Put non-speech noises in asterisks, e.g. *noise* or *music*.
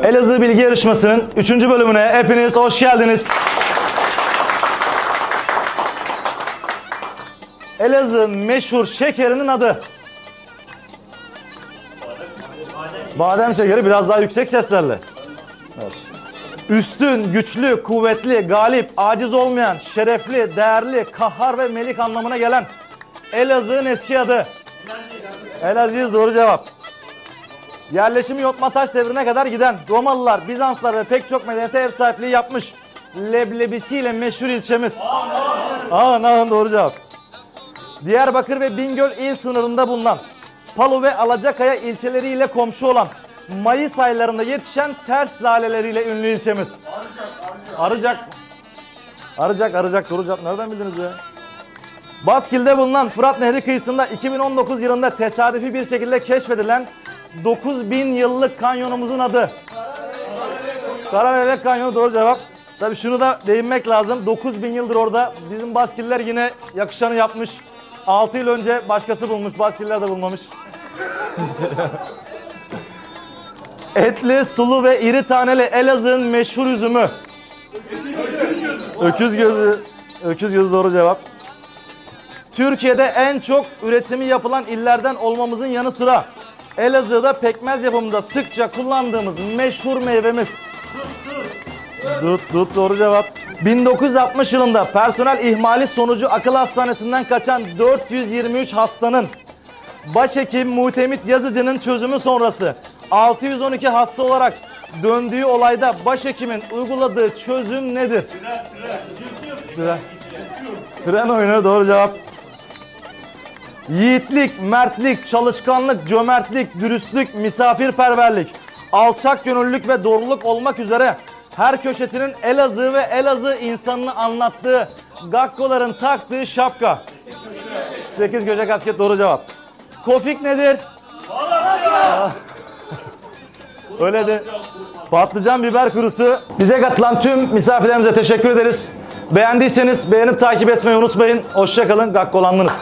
Elazığ Bilgi Yarışması'nın 3. bölümüne hepiniz hoş geldiniz. Elazığ'ın meşhur şekerinin adı. Badem şekeri biraz daha yüksek seslerle. Evet. Üstün, güçlü, kuvvetli, galip, aciz olmayan, şerefli, değerli, kahhar ve melik anlamına gelen Elazığ'ın eski adı. Elaziz doğru cevap. Yerleşimi Yotma Taş devrine kadar giden Romalılar, Bizanslar ve pek çok medeniyete ev sahipliği yapmış leblebisiyle meşhur ilçemiz. Aa, Nahın doğru cevap. Diyarbakır ve Bingöl il sınırında bulunan Palu ve Alacakaya ilçeleriyle komşu olan Mayıs aylarında yetişen ters laleleriyle ünlü ilçemiz. Arıcak. Arıcak, Arıcak doğru cevap. Nereden bildiniz ya? Baskil'de bulunan Fırat Nehri kıyısında 2019 yılında tesadüfi bir şekilde keşfedilen 9000 yıllık kanyonumuzun adı. Karamelek Kanyonu doğru cevap. Tabii şunu da değinmek lazım. 9000 yıldır orada bizim Baskiller yine yakışanı yapmış. 6 yıl önce başkası bulmuş. Baskiller de bulmamış. *laughs* Etli, sulu ve iri taneli Elazığ'ın meşhur üzümü. Öküz gözü. Öküz gözü doğru cevap. Türkiye'de en çok üretimi yapılan illerden olmamızın yanı sıra Elazığ'da pekmez yapımında sıkça kullandığımız meşhur meyvemiz. Dut dut doğru cevap. 1960 yılında personel ihmali sonucu akıl hastanesinden kaçan 423 hastanın başhekim Muhtemit Yazıcı'nın çözümü sonrası 612 hasta olarak döndüğü olayda başhekimin uyguladığı çözüm nedir? Tren. Tren oyunu doğru cevap. Yiğitlik, mertlik, çalışkanlık, cömertlik, dürüstlük, misafirperverlik, alçak gönüllülük ve doğruluk olmak üzere her köşesinin Elazığ ve Elazığ insanını anlattığı Gakkoların taktığı şapka. 8 göce kasket doğru cevap. Kofik nedir? Öyle de. Patlıcan biber kurusu. Bize katılan tüm misafirlerimize teşekkür ederiz. Beğendiyseniz beğenip takip etmeyi unutmayın. Hoşçakalın. Gakkolandınız.